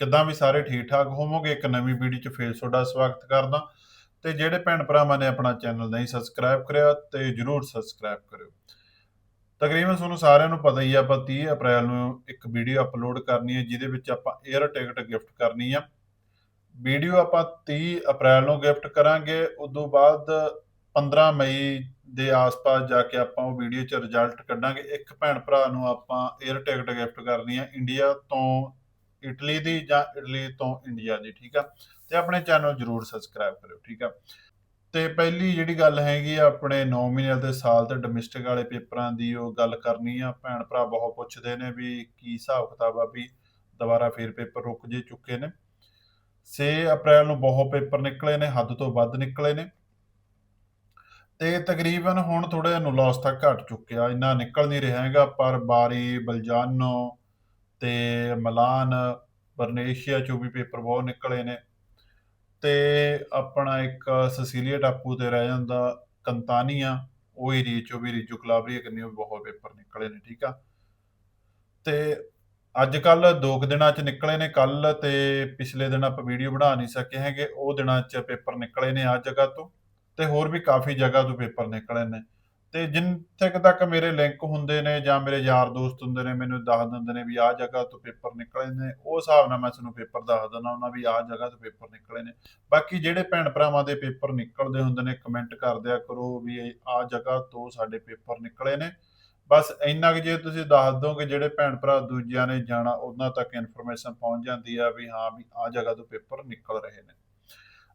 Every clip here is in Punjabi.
ਕਿੱਦਾਂ ਵੀ ਸਾਰੇ ਠੀਕ ਠਾਕ ਹੋਵੋਗੇ, ਇੱਕ ਨਵੀਂ ਵੀਡੀਓ 'ਚ ਫੇਰ ਤੁਹਾਡਾ ਸਵਾਗਤ ਕਰਦਾ। ਤੇ ਜਿਹੜੇ ਭੈਣ ਭਰਾਵਾਂ ਨੇ ਆਪਣਾ ਚੈਨਲ ਨਹੀਂ ਸਬਸਕ੍ਰਾਈਬ ਕਰਿਆ, ਤੇ ਜਰੂਰ ਸਬਸਕ੍ਰਾਈਬ ਕਰਿਓ। ਤਕਰੀਬਨ ਤੁਹਾਨੂੰ ਸਾਰਿਆਂ ਨੂੰ ਪਤਾ ਹੀ ਆ, ਆਪਾਂ 30 ਅਪ੍ਰੈਲ ਨੂੰ ਇੱਕ ਵੀਡੀਓ ਅਪਲੋਡ ਕਰਨੀ ਹੈ, ਜਿਹਦੇ ਵਿੱਚ ਆਪਾਂ 에ਅਰ ਟਿਕਟ ਗਿਫਟ ਕਰਨੀ ਆ। ਵੀਡੀਓ ਆਪਾਂ 30 ਅਪ੍ਰੈਲ ਨੂੰ ਗਿਫਟ ਕਰਾਂਗੇ, ਉਦੋਂ ਬਾਅਦ 15 ਮਈ ਦੇ ਆਸ-ਪਾਸ ਜਾ ਕੇ ਆਪਾਂ ਉਹ ਵੀਡੀਓ 'ਚ ਰਿਜ਼ਲਟ ਕੱਢਾਂਗੇ। ਇੱਕ ਭੈਣ ਭਰਾ ਨੂੰ ਆਪਾਂ 에ਅਰ ਟਿਕਟ ਗਿਫਟ ਕਰਨੀ ਆ ਇੰਡੀਆ ਤੋਂ ਇਟਲੀ ਦੀ ਜਾਂ ਇਟਲੀ ਤੋਂ ਇੰਡੀਆ ਦੀ, ਠੀਕ ਆ? ਤੇ ਆਪਣੇ ਚੈਨਲ ਜਰੂਰ ਸਬਸਕ੍ਰਾਈਬ ਕਰਿਓ, ਠੀਕ ਆ? ਤੇ ਪਹਿਲੀ ਜਿਹੜੀ ਗੱਲ ਹੈਗੀ ਆ, ਆਪਣੇ ਨੋਮੀਨਲ ਦੇ ਸਾਲ ਤੇ ਡੋਮੈਸਟਿਕ ਵਾਲੇ ਪੇਪਰਾਂ ਦੀ ਉਹ ਗੱਲ ਕਰਨੀ ਆ। ਭੈਣ ਭਰਾ ਬਹੁਤ ਪੁੱਛਦੇ ਨੇ ਵੀ ਕੀ ਹਿਸਾਬ ਕਿਤਾਬ ਆ ਵੀ ਦੁਬਾਰਾ ਫੇਰ ਪੇਪਰ ਰੁਕ ਜੇ ਚੁੱਕੇ ਨੇ। 6 ਅਪ੍ਰੈਲ ਨੂੰ ਬਹੁਤ ਪੇਪਰ ਨਿਕਲੇ ਨੇ, ਹੱਦ ਤੋਂ ਵੱਧ ਨਿਕਲੇ ਨੇ। ਤੇ ਤਕਰੀਬਨ ਹੁਣ ਥੋੜਾ ਜਿਹਾ ਨੁਲਾਸ ਤੱਕ ਘਟ ਚੁੱਕਿਆ, ਇੰਨਾ ਨਿਕਲ ਨਹੀਂ ਰਿਹਾ ਹੈਗਾ, ਪਰ ਬਾਰੀ, ਬਲਜਾਨੋ ਤੇ ਮਲਾਨ ਬਰਨੇਸ਼ੀਆ ਚੋਂ ਵੀ ਪੇਪਰ ਬਹੁਤ ਨਿਕਲੇ ਨੇ। ਤੇ ਆਪਣਾ ਇੱਕ ਸਸੀਲੀਆ ਟਾਪੂ ਤੇ ਰਹਿ ਜਾਂਦਾ ਕੰਤਾਨੀਆ, ਉਹ ਏਰੀਏ ਚੋਂ ਵੀ ਰੀਜੂ ਕਲਾਬਰੀਆ ਕਰਨੀ ਬਹੁਤ ਪੇਪਰ ਨਿਕਲੇ ਨੇ, ਠੀਕ ਆ? ਤੇ ਅੱਜ ਕੱਲ ਦੋ ਕੁ ਦਿਨਾਂ ਚ ਨਿਕਲੇ ਨੇ ਕੱਲ ਤੇ ਪਿਛਲੇ ਦਿਨ ਆਪਾਂ ਵੀਡੀਓ ਬਣਾ ਨਹੀਂ ਸਕੇ ਹੈਗੇ, ਉਹ ਦਿਨਾਂ ਚ ਪੇਪਰ ਨਿਕਲੇ ਨੇ ਆ ਜਗ੍ਹਾ ਤੋਂ, ਤੇ ਹੋਰ ਵੀ ਕਾਫੀ ਜਗ੍ਹਾ ਤੋਂ ਪੇਪਰ ਨਿਕਲੇ ਨੇ। ਤੇ ਜਿੰਥੇ ਕੁ ਤੱਕ ਮੇਰੇ ਲਿੰਕ ਹੁੰਦੇ ਨੇ ਜਾਂ ਮੇਰੇ ਯਾਰ ਦੋਸਤ ਹੁੰਦੇ ਨੇ, ਮੈਨੂੰ ਦੱਸ ਦਿੰਦੇ ਨੇ ਵੀ ਆਹ ਜਗ੍ਹਾ ਤੋਂ ਪੇਪਰ ਨਿਕਲੇ ਨੇ, ਉਹ ਹਿਸਾਬ ਨਾਲ ਮੈਂ ਤੁਹਾਨੂੰ ਪੇਪਰ ਦੱਸ ਦਿੰਦਾ ਉਹਨਾਂ ਵੀ ਆਹ ਜਗ੍ਹਾ ਤੋਂ ਪੇਪਰ ਨਿਕਲੇ ਨੇ। ਬਾਕੀ ਜਿਹੜੇ ਭੈਣ ਭਰਾਵਾਂ ਦੇ ਪੇਪਰ ਨਿਕਲਦੇ ਹੁੰਦੇ ਨੇ ਕਮੈਂਟ ਕਰ ਦਿਆ ਕਰੋ ਵੀ ਆਹ ਜਗ੍ਹਾ ਤੋਂ ਸਾਡੇ ਪੇਪਰ ਨਿਕਲੇ ਨੇ। ਬਸ ਇੰਨਾ ਕਿ ਜੇ ਤੁਸੀਂ ਦੱਸ ਦਿਓ ਕਿ ਜਿਹੜੇ ਭੈਣ ਭਰਾ ਦੂਜਿਆਂ ਨੇ ਜਾਣਾ, ਉਹਨਾਂ ਤੱਕ ਇਨਫੋਰਮੇਸ਼ਨ ਪਹੁੰਚ ਜਾਂਦੀ ਆ ਵੀ ਹਾਂ ਵੀ ਆਹ ਜਗ੍ਹਾ ਤੋਂ ਪੇਪਰ ਨਿਕਲ ਰਹੇ ਨੇ।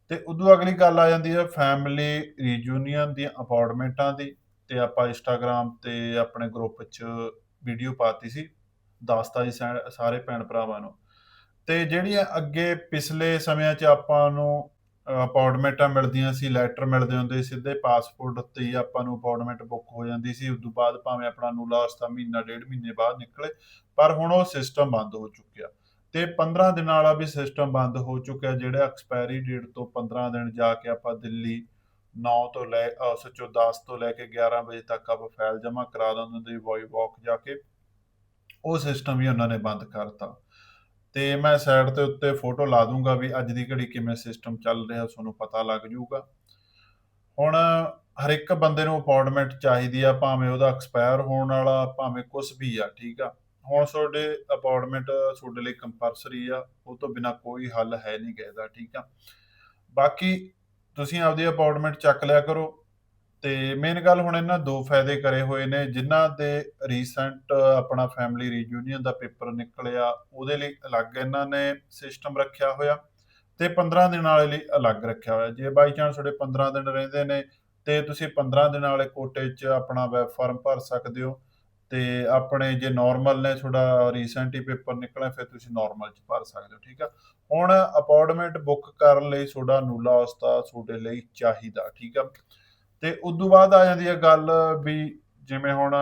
ਤੇ ਉਦੋਂ ਅਗਲੀ ਗੱਲ ਆ ਜਾਂਦੀ ਹੈ ਫੈਮਿਲੀ ਰੀਯੂਨੀਅਨ ਦੀਆਂ ਅਪਾਰਟਮੈਂਟਾਂ ਦੀ। ਤੇ ਆਪਾਂ ਇੰਸਟਾਗ੍ਰam ਤੇ ਆਪਣੇ ਗਰੁੱਪ 'ਚ ਵੀਡੀਓ ਪਾਤੀ ਸੀ ਦੱਸਤਾ ਜੀ ਸਾ- ਸਾਰੇ ਭੈਣ ਭਰਾਵਾਂ ਨੂੰ। ਤੇ ਜਿਹੜੀਆਂ ਅੱਗੇ ਪਿਛਲੇ ਸਮਿਆਂ 'ਚ ਆਪਾਂ ਨੂੰ ਅਪਾਰਟਮੈਂਟਾਂ ਮਿਲਦੀਆਂ ਸੀ ਲੈਟਰ ਮਿਲਦੇ ਹੁੰਦੇ ਸੀ, ਸਿੱਧੇ ਪਾਸਪੋਰਟ ਉੱਤੇ ਹੀ ਆਪਾਂ ਨੂੰ ਅਪਾਰਟਮੈਂਟ ਬੁੱਕ ਹੋ ਜਾਂਦੀ ਸੀ। ਉਸ ਤੋਂ ਬਾਅਦ ਭਾਵੇਂ ਆਪਣਾ ਨੂੰ ਲਾਸਟ ਦਾ ਮਹੀਨਾ, ਡੇਢ ਮਹੀਨੇ ਬਾਅਦ ਨਿਕਲੇ, ਪਰ ਹੁਣ ਉਹ ਸਿਸਟਮ ਬੰਦ ਹੋ ਚੁੱਕਿਆ। ਤੇ 15 ਦਿਨਾਂ ਵਾਲਾ ਵੀ ਸਿਸਟਮ ਬੰਦ ਹੋ ਚੁੱਕਿਆ, ਜਿਹੜਾ ਐਕਸਪਾਇਰੀ ਡੇਟ ਤੋਂ 15 ਦਿਨ ਜਾ ਕੇ ਆਪਾਂ ਦਿੱਲੀ 9 ਤੋਂ ਲੈ, ਅਹ, ਸੱਚੋ 10 ਤੋਂ ਲੈ ਕੇ 11 ਵਜੇ ਤੱਕ ਆਪਾਂ ਫਾਈਲ ਜਮ੍ਹਾਂ ਕਰਾ ਦਿੰਦੇ ਹੁੰਦੇ ਵੌਈ ਵਾਕ ਜਾ ਕੇ। ਉਹ ਸਿਸਟਮ ਵੀ ਉਹਨਾਂ ਨੇ ਬੰਦ ਕਰਤਾ। ਤੇ ਮੈਂ ਸਾਈਡ ਤੇ ਉੱਤੇ ਫੋਟੋ ਲਾ ਦੂੰਗਾ ਵੀ ਅੱਜ ਦੀ ਘੜੀ ਕਿਵੇਂ ਸਿਸਟਮ ਚੱਲ ਰਿਹਾ, ਤੁਹਾਨੂੰ ਪਤਾ ਲੱਗ ਜਾਊਗਾ। ਹੁਣ ਹਰ ਇੱਕ ਬੰਦੇ ਨੂੰ ਅਪਾਰਟਮੈਂਟ ਚਾਹੀਦੀ ਆ, ਭਾਵੇਂ ਉਹਦਾ ਐਕਸਪਾਇਰ ਹੋਣ ਵਾਲਾ, ਭਾਵੇਂ ਕੁਝ ਵੀ ਆ, ਠੀਕ ਆ। ਹੁਣ ਤੁਹਾਡੇ ਅਪਾਰਟਮੈਂਟ ਤੁਹਾਡੇ ਲਈ ਕੰਪਲਸਰੀ ਆ, ਉਹ ਤੋਂ ਬਿਨਾ ਕੋਈ ਹੱਲ ਹੈ ਨਹੀਂ ਗਏ ਠੀਕ ਆ। ਬਾਕੀ ਤੁਸੀਂ ਆਪਦੀ ਅਪਾਰਟਮੈਂਟ ਚੱਕ ਲਿਆ ਕਰੋ। ਤੇ ਮੇਨ ਗੱਲ ਹੁਣ ਇਹਨਾਂ ਦੋ ਫਾਇਦੇ ਕਰੇ ਹੋਏ ਨੇ, ਜਿਨ੍ਹਾਂ ਦੇ ਰੀਸੈਂਟ ਆਪਣਾ ਫੈਮਿਲੀ ਰੀਯੂਨੀਅਨ ਦਾ ਪੇਪਰ ਨਿਕਲਿਆ, ਉਹਦੇ ਲਈ ਅਲੱਗ ਇਹਨਾਂ ਨੇ ਸਿਸਟਮ ਰੱਖਿਆ ਹੋਇਆ ਤੇ 15 ਦਿਨ ਵਾਲੇ ਲਈ ਅਲੱਗ ਰੱਖਿਆ ਹੋਇਆ। ਜੇ ਬਾਈ ਚਾਂਸ ਤੁਹਾਡੇ 15 ਦਿਨ ਰਹਿੰਦੇ ਨੇ, ਤੇ ਤੁਸੀਂ 15 ਦਿਨ ਵਾਲੇ ਕੋਟੇ 'ਚ ਆਪਣਾ ਵੈਬ ਫਾਰਮ ਭਰ ਸਕਦੇ ਹੋ। ਤੇ ਆਪਣੇ ਜੇ ਨਾਰਮਲ ਨੇ ਤੁਹਾਡਾ ਰੀਸੈਂਟ ਹੀ ਪੇਪਰ ਨਿਕਲਿਆ, ਫਿਰ ਤੁਸੀਂ ਨਾਰਮਲ 'ਚ ਭਰ ਸਕਦੇ ਹੋ, ਠੀਕ ਆ? ਹੁਣ ਅਪਾਰਟਮੈਂਟ ਬੁੱਕ ਕਰਨ ਲਈ ਤੁਹਾਡਾ ਨੂਲਾ ਉਸਤਾ ਤੁਹਾਡੇ ਲਈ ਚਾਹੀਦਾ, ਠੀਕ ਆ? ਤੇ ਉਦੋਂ ਬਾਅਦ ਆ ਜਾਂਦੀ ਹੈ ਗੱਲ ਵੀ ਜਿਵੇਂ ਹੁਣ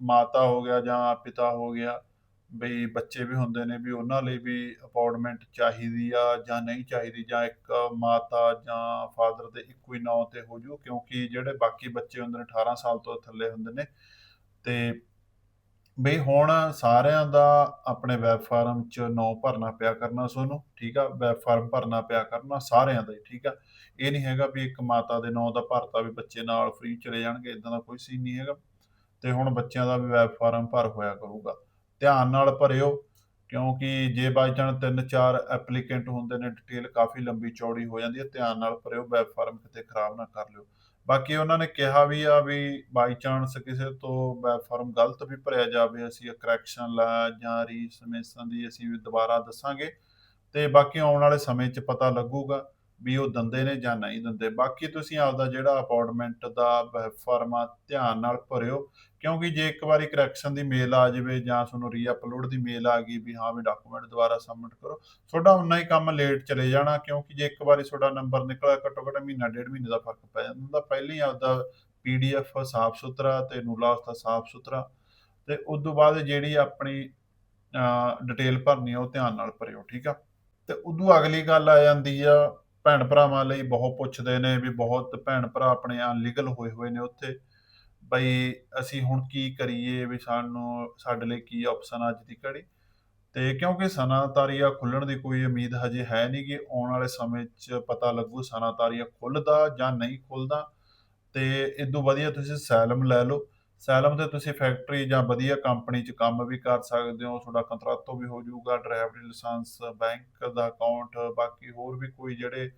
ਮਾਤਾ ਹੋ ਗਿਆ ਜਾਂ ਪਿਤਾ ਹੋ ਗਿਆ ਵੀ ਬੱਚੇ ਵੀ ਹੁੰਦੇ ਨੇ ਵੀ ਉਹਨਾਂ ਲਈ ਵੀ ਅਪਾਰਟਮੈਂਟ ਚਾਹੀਦੀ ਆ ਜਾਂ ਨਹੀਂ ਚਾਹੀਦੀ, ਜਾਂ ਇੱਕ ਮਾਤਾ ਜਾਂ ਫਾਦਰ ਦੇ ਇੱਕੋ ਹੀ ਨਾਂ ਤੇ ਹੋ ਜੂ, ਕਿਉਂਕਿ ਜਿਹੜੇ ਬਾਕੀ ਬੱਚੇ ਹੁੰਦੇ ਨੇ 18 ਸਾਲ ਤੋਂ ਥੱਲੇ ਹੁੰਦੇ ਨੇ, ਤੇ ਬਈ ਹੁਣ ਸਾਰਿਆਂ ਦਾ ਆਪਣੇ ਵੈਬ ਫਾਰਮ 'ਚ ਨਾਂ ਭਰਨਾ ਪਿਆ ਕਰਨਾ ਤੁਹਾਨੂੰ ਠੀਕ ਆ? ਵੈਬ ਫਾਰਮ ਭਰਨਾ ਪਿਆ ਕਰਨਾ ਸਾਰਿਆਂ ਦਾ ਹੀ, ਠੀਕ ਆ? ਇਹ ਨਹੀਂ ਹੈਗਾ ਵੀ ਇੱਕ ਮਾਤਾ ਦੇ ਨਾਂ ਦਾ ਭਰਤਾ ਵੀ ਬੱਚੇ ਨਾਲ ਫ੍ਰੀ ਚਲੇ ਜਾਣਗੇ ਇਦਾਂ ਦਾ ਕੋਈ ਸੀਨ ਨਹੀਂ ਹੈਗਾ। ਤੇ ਹੁਣ ਬੱਚਿਆਂ ਦਾ ਵੀ ਵੈਬ ਫਾਰਮ ਭਰ ਹੋਇਆ ਕਰੂਗਾ। ਧਿਆਨ ਨਾਲ ਭਰਿਓ, ਕਿਉਂਕਿ ਜੇ ਬਾਈ ਚਾਂਸ ਤਿੰਨ ਚਾਰ ਐਪਲੀਕੈਂਟ ਹੁੰਦੇ ਨੇ ਡਿਟੇਲ ਕਾਫੀ ਲੰਬੀ ਚੌੜੀ ਹੋ ਜਾਂਦੀ ਹੈ, ਧਿਆਨ ਨਾਲ ਭਰਿਓ ਵੈਬ ਫਾਰਮ ਕਿਤੇ ਖਰਾਬ ਨਾ ਕਰ ਲਿਓ। ਬਾਕੀ ਉਹਨਾਂ ਨੇ ਕਿਹਾ ਵੀ ਆ ਵੀ ਬਾਈ ਚਾਂਸ ਕਿਸੇ ਤੋਂ ਵੈਬ ਫਾਰਮ ਗਲਤ ਵੀ ਭਰਿਆ ਜਾਵੇ, ਅਸੀਂ ਕਰੈਕਸ਼ਨ ਲਾ ਜਾਂ ਰੀਸਮੇਸ਼ਨ ਦੀ ਅਸੀਂ ਵੀ ਦੁਬਾਰਾ ਦੱਸਾਂਗੇ। ਤੇ ਬਾਕੀ ਆਉਣ ਵਾਲੇ ਸਮੇਂ 'ਚ ਪਤਾ ਲੱਗੂਗਾ। ਵੀ ਉਹ ਦਿੰਦੇ ਨੇ ਜਾਂ ਨਹੀਂ ਦਿੰਦੇ। ਬਾਕੀ ਤੁਸੀਂ ਆਪਦਾ ਜਿਹੜਾ ਅਪਾਰਟਮੈਂਟ ਦਾ ਵੈਬ ਧਿਆਨ ਨਾਲ ਭਰਿਓ। ਕਿਉਂਕਿ ਜੇ ਇੱਕ ਵਾਰੀ ਕਰੈਕਸ਼ਨ ਦੀ ਮੇਲ ਆ ਜਾਵੇ ਜਾਂ ਤੁਹਾਨੂੰ ਰੀਅਪਲੋਡ ਦੀ ਮੇਲ ਆ ਗਈ ਵੀ ਹਾਂ ਵੀ ਡਾਕੂਮੈਂਟ ਦੁਬਾਰਾ ਸਬਮਿਟ ਕਰੋ, ਤੁਹਾਡਾ ਉਨਾ ਹੀ ਕੰਮ ਲੇਟ ਚਲੇ ਜਾਣਾ। ਕਿਉਂਕਿ ਜੇ ਇੱਕ ਵਾਰੀ ਤੁਹਾਡਾ ਨੰਬਰ ਨਿਕਲਿਆ, ਘੱਟੋ ਘੱਟ ਮਹੀਨਾ, ਡੇਢ ਮਹੀਨੇ ਦਾ ਫ਼ਰਕ ਪੈ ਜਾਂਦਾ। ਪਹਿਲਾਂ ਹੀ ਆਪਦਾ ਪੀਡੀਐਫ ਸਾਫ਼ ਸੁਥਰਾ ਤੇ ਨੂਲਾਸ ਦਾ ਸਾਫ਼ ਸੁਥਰਾ ਤੇ ਉਸ ਤੋਂ ਬਾਅਦ ਜਿਹੜੀ ਆਪਣੀ ਡਿਟੇਲ ਭਰਨੀ ਆ, ਉਹ ਧਿਆਨ ਨਾਲ ਭਰਿਓ, ਠੀਕ ਆ? ਤੇ ਉਦੋਂ ਅਗਲੀ ਗੱਲ ਆ ਜਾਂਦੀ ਆ ਭੈਣ ਭਰਾਵਾਂ ਲਈ ਬਹੁਤ ਪੁੱਛਦੇ ਨੇ ਵੀ ਬਹੁਤ ਭੈਣ ਭਰਾ ਆਪਣੇ ਅਨਲੀਗਲ ਹੋਏ ਹੋਏ ਨੇ ਉੱਥੇ। ਬਈ ਅਸੀਂ ਹੁਣ ਕੀ ਕਰੀਏ ਵੀ ਸਾਨੂੰ, ਸਾਡੇ ਲਈ ਕੀ ਆਪਸ਼ਨ ਅੱਜ ਦੀ ਘੜੀ? ਤੇ ਕਿਉਂਕਿ ਸਨਾਤਾਰੀਆ ਖੁੱਲਣ ਦੀ ਕੋਈ ਉਮੀਦ ਹਜੇ ਹੈ ਨਹੀਂ ਗੀ, ਆਉਣ ਵਾਲੇ ਸਮੇਂ 'ਚ ਪਤਾ ਲੱਗੂ ਸਨਾਤਾਰੀਆ ਖੁੱਲਦਾ ਜਾਂ ਨਹੀਂ ਖੁੱਲਦਾ। ਤੇ ਇਦੋਂ ਵਧੀਆ ਤੁਸੀਂ ਸੈਲਮ ਲੈ ਲਓ। ਸੈਲਮ ਤੇ ਤੁਸੀਂ ਫੈਕਟਰੀ ਜਾਂ ਵਧੀਆ ਕੰਪਨੀ 'ਚ ਕੰਮ ਵੀ ਕਰ ਸਕਦੇ ਹੋ, ਤੁਹਾਡਾ ਕੰਟਰੈਕਟੋ ਵੀ ਹੋ ਜਾਊਗਾ, ਡਰਾਈਵਰੀ ਲਾਇਸੈਂਸ, ਬੈਂਕ ਦਾ ਅਕਾਊਂਟ, ਬਾਕੀ ਹੋਰ ਵੀ ਕੋਈ ਜਿਹੜੇ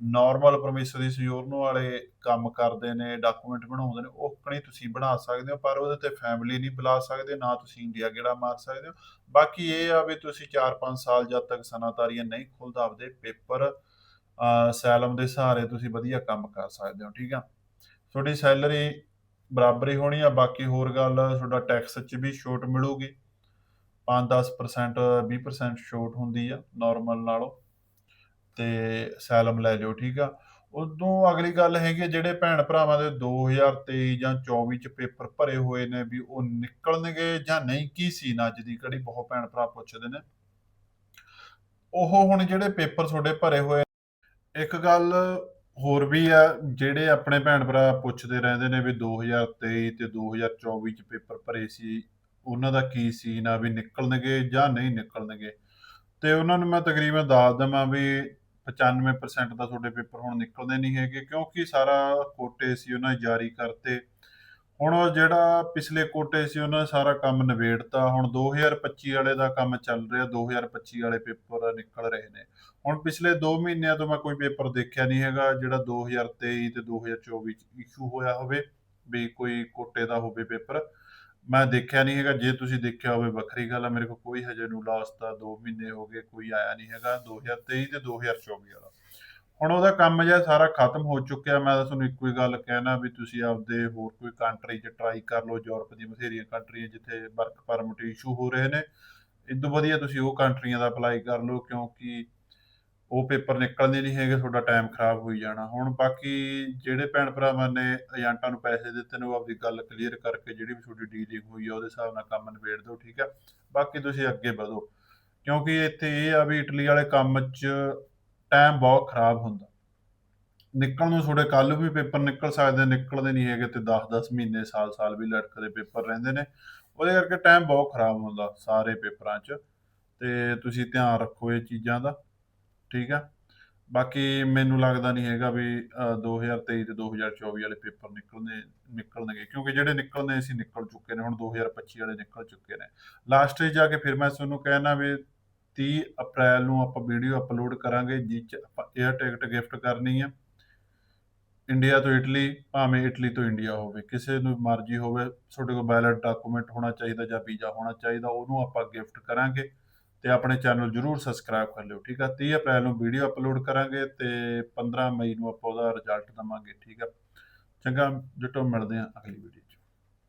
ਨਾਰਮਲ ਦੀ ਸਿਓਰਨੋ ਵਾਲੇ ਕੰਮ ਕਰਦੇ ਨੇ ਡਾਕੂਮੈਂਟ ਬਣਾਉਂਦੇ ਨੇ, ਉਹ ਕਣੀ ਤੁਸੀਂ ਬਣਾ ਸਕਦੇ ਹੋ, ਪਰ ਉਹਦੇ ਤੇ ਫੈਮਿਲੀ ਨਹੀਂ ਬੁਲਾ ਸਕਦੇ, ਨਾ ਤੁਸੀਂ ਇੰਡੀਆ ਗੇੜਾ ਮਾਰ ਸਕਦੇ ਹੋ। ਬਾਕੀ ਇਹ ਆ ਵੀ ਤੁਸੀਂ 4-5 ਸਾਲ ਜਦ ਤੱਕ ਸਨਾਤਾਰੀਆਂ ਨਹੀਂ ਖੁੱਲਦਾ ਆਪਦੇ ਪੇਪਰ ਸੈਲਮ ਦੇ ਸਹਾਰੇ ਤੁਸੀਂ ਵਧੀਆ ਕੰਮ ਕਰ ਸਕਦੇ ਹੋ, ਠੀਕ ਆ? ਤੁਹਾਡੀ ਸੈਲਰੀ ਬਰਾਬਰੀ ਹੋਣੀ ਆ, ਬਾਕੀ ਹੋਰ ਗੱਲ ਤੁਹਾਡਾ ਟੈਕਸ 'ਚ ਵੀ ਛੋਟ ਮਿਲੂਗੀ। 5-10% 20% ਛੋਟ ਹੁੰਦੀ ਆ ਨਾਰਮਲ ਨਾਲੋਂ। ਤੇ ਸੈਲਮ ਲੈ ਲਿਓ ਠੀਕ ਆ। ਉਦੋਂ ਅਗਲੀ ਗੱਲ ਹੈਗੀ ਜਿਹੜੇ ਭੈਣ ਭਰਾਵਾਂ ਦੇ 2023 ਜਾਂ 24 ਚ ਪੇਪਰ ਭਰੇ ਹੋਏ ਨੇ ਵੀ ਉਹ ਨਿਕਲਣਗੇ ਜਾਂ ਨਹੀਂ, ਕੀ ਸੀ ਨਾ ਅੱਜ ਦੀ ਘੜੀ ਬਹੁਤ ਭੈਣ ਭਰਾ ਪੁੱਛਦੇ ਨੇ। ਉਹ ਹੁਣ ਜਿਹੜੇ ਪੇਪਰ ਤੁਹਾਡੇ ਭਰੇ ਹੋਏ ਇੱਕ ਗੱਲ ਹੋਰ ਵੀ ਆ, ਜਿਹੜੇ ਆਪਣੇ ਭੈਣ ਭਰਾ ਪੁੱਛਦੇ ਰਹਿੰਦੇ ਨੇ ਵੀ 2023 ਤੇ 2024 ਚ ਪੇਪਰ ਭਰੇ ਸੀ, ਉਹਨਾਂ ਦਾ ਕੀ ਸੀਨ ਆ ਵੀ ਨਿਕਲਣਗੇ ਜਾਂ ਨਹੀਂ ਨਿਕਲਣਗੇ? ਤੇ ਉਹਨਾਂ ਨੂੰ ਮੈਂ ਤਕਰੀਬਨ ਦੱਸ ਦਵਾਂ ਵੀ 95% ਦਾ ਤੁਹਾਡੇ ਪੇਪਰ ਹੁਣ ਨਿਕਲਦੇ ਨਹੀਂ ਹੈਗੇ, ਕਿਉਂਕਿ ਸਾਰਾ ਕੋਟੇ ਸੀ, ਉਹਨਾਂ ਜਾਰੀ ਕਰਤੇ। ਹੁਣ ਉਹ ਜਿਹੜਾ ਪਿਛਲੇ ਕੋਟੇ ਸੀ, ਉਹਨਾਂ ਨੇ ਸਾਰਾ ਕੰਮ ਨਿਬੇੜਤਾ। ਹੁਣ 2025 ਵਾਲੇ ਦਾ ਕੰਮ ਚੱਲ ਰਿਹਾ 2025 ਵਾਲੇ ਪੇਪਰ ਨਿਕਲ ਰਹੇ ਨੇ। ਹੁਣ ਪਿਛਲੇ 2 ਮਹੀਨਿਆਂ ਤੋਂ ਮੈਂ ਕੋਈ ਪੇਪਰ ਦੇਖਿਆ ਨਹੀਂ ਹੈਗਾ, ਜਿਹੜਾ 2023 ਤੇ 2024 ਚ ਇਸ਼ੂ ਹੋਇਆ ਹੋਵੇ, ਵੀ ਕੋਈ ਕੋਟੇ ਦਾ ਹੋਵੇ ਪੇਪਰ। ਮੈਂ ਦੇਖਿਆ ਨਹੀਂ ਹੈਗਾ, ਜੇ ਤੁਸੀਂ ਦੇਖਿਆ ਹੋਵੇ, ਵੱਖਰੀ ਗੱਲ ਆ, ਮੇਰੇ ਕੋਲ ਕੋਈ ਹਜੇ ਨੂੰ ਲਾਸਟ ਦਾ 2 ਮਹੀਨੇ ਹੋ ਗਏ, ਕੋਈ ਆਇਆ ਨਹੀਂ ਹੈਗਾ 2023 ਤੇ 2024 ਵਾਲਾ। ਹੁਣ ਉਹਦਾ ਕੰਮ ਜਿਹਾ ਸਾਰਾ ਖਤਮ ਹੋ ਚੁੱਕਿਆ, ਮੈਂ ਤਾਂ ਤੁਹਾਨੂੰ ਇੱਕੋ ਹੀ ਗੱਲ ਕਹਿਣਾ ਵੀ ਤੁਸੀਂ ਆਪਦੇ ਹੋਰ ਕੋਈ ਕੰਟਰੀ 'ਚ ਟਰਾਈ ਕਰ ਲਓ ਯੂਰਪ ਦੀ ਬਥੇਰੀਆਂ ਕੰਟਰੀਆਂ ਜਿੱਥੇ ਵਰਕ ਪਰਮਿਟ ਇਸ਼ੂ ਹੋ ਰਹੇ ਨੇ ਇਦੋਂ ਵਧੀਆ ਤੁਸੀਂ ਉਹ ਕੰਟਰੀਆਂ ਦਾ ਅਪਲਾਈ ਕਰ ਲਓ, ਕਿਉਂਕਿ ਉਹ ਪੇਪਰ ਨਿਕਲਦੇ ਨਹੀਂ ਹੈਗੇ, ਤੁਹਾਡਾ ਟਾਈਮ ਖਰਾਬ ਹੋਈ ਜਾਣਾ। ਹੁਣ ਬਾਕੀ ਜਿਹੜੇ ਭੈਣ ਭਰਾਵਾਂ ਨੇ ਏਜੰਟਾਂ ਨੂੰ ਪੈਸੇ ਦਿੱਤੇ ਨੇ, ਉਹ ਆਪਦੀ ਗੱਲ ਕਲੀਅਰ ਕਰਕੇ ਜਿਹੜੀ ਵੀ ਤੁਹਾਡੀ ਡੀਲਿੰਗ ਹੋਈ ਆ, ਉਹਦੇ ਹਿਸਾਬ ਨਾਲ ਕੰਮ ਨਿਬੇੜ ਦਿਓ, ਠੀਕ ਆ? ਬਾਕੀ ਤੁਸੀਂ ਅੱਗੇ ਵਧੋ। ਕਿਉਂਕਿ ਇੱਥੇ ਇਹ ਆ ਵੀ ਇਟਲੀ ਵਾਲੇ ਕੰਮ 'ਚ ਟਾਈਮ ਬਹੁਤ ਖਰਾਬ ਹੁੰਦਾ। ਨਿਕਲਣ ਨੂੰ ਤੁਹਾਡੇ ਕੱਲ ਵੀ ਪੇਪਰ ਨਿਕਲ ਸਕਦੇ ਨਿਕਲਦੇ ਨਹੀਂ ਹੈਗੇ ਤੇ 10-10 ਮਹੀਨੇ ਸਾਲ-ਸਾਲ ਵੀ ਲਟਕਦੇ ਪੇਪਰ ਰਹਿੰਦੇ ਨੇ। ਉਹਦੇ ਕਰਕੇ ਟਾਈਮ ਬਹੁਤ ਖਰਾਬ ਹੁੰਦਾ ਸਾਰੇ ਪੇਪਰਾਂ 'ਚ ਤੇ ਤੁਸੀਂ ਧਿਆਨ ਰੱਖੋ ਇਹ ਚੀਜ਼ਾਂ ਦਾ ਠੀਕ ਆ? ਬਾਕੀ ਮੈਨੂੰ ਲੱਗਦਾ ਨਹੀਂ ਹੈਗਾ ਵੀ ਅ, 2023 ਤੇ 2024 ਵਾਲੇ ਪੇਪਰ ਨਿਕਲਣੇ ਨਿਕਲਣਗੇ ਕਿਉਂਕਿ ਜਿਹੜੇ ਨਿਕਲਣੇ ਸੀ ਨਿਕਲ ਚੁੱਕੇ ਨੇ ਹੁਣ 2025 ਵਾਲੇ ਨਿਕਲ ਚੁੱਕੇ ਨੇ। ਲਾਸਟ 'ਚ ਜਾ ਕੇ ਫਿਰ ਮੈਂ ਤੁਹਾਨੂੰ ਕਹਿਣਾ ਵੀ 30 ਅਪ੍ਰੈਲ ਨੂੰ ਆਪਾਂ ਵੀਡੀਓ ਅਪਲੋਡ ਕਰਾਂਗੇ ਜਿਸ 'ਚ ਆਪਾਂ 에ਅਰ ਟਿਕਟ ਗਿਫਟ ਕਰਨੀ ਹੈ ਇੰਡੀਆ ਤੋਂ ਇਟਲੀ ਭਾਵੇਂ ਇਟਲੀ ਤੋਂ ਇੰਡੀਆ ਹੋਵੇ, ਕਿਸੇ ਨੂੰ ਮਰਜ਼ੀ ਹੋਵੇ, ਤੁਹਾਡੇ ਕੋਲ ਵੈਲਿਡ ਡਾਕੂਮੈਂਟ ਹੋਣਾ ਚਾਹੀਦਾ ਜਾਂ ਵੀਜ਼ਾ ਹੋਣਾ ਚਾਹੀਦਾ, ਉਹਨੂੰ ਆਪਾਂ ਗਿਫਟ ਕਰਾਂਗੇ ਤੇ ਆਪਣੇ ਚੈਨਲ ਜਰੂਰ ਸਬਸਕ੍ਰਾਈਬ ਕਰ ਲਿਓ, ਠੀਕ ਆ? 30 ਅਪ੍ਰੈਲ ਨੂੰ ਵੀਡੀਓ ਅਪਲੋਡ ਕਰਾਂਗੇ ਤੇ 15 ਮਈ ਨੂੰ ਆਪਾਂ ਉਹਦਾ ਰਿਜ਼ਲਟ ਦਵਾਂਗੇ, ਠੀਕ ਆ? ਚੰਗਾ, ਜਟੋ ਮਿਲਦੇ ਆ ਅਗਲੀ ਵੀਡੀਓ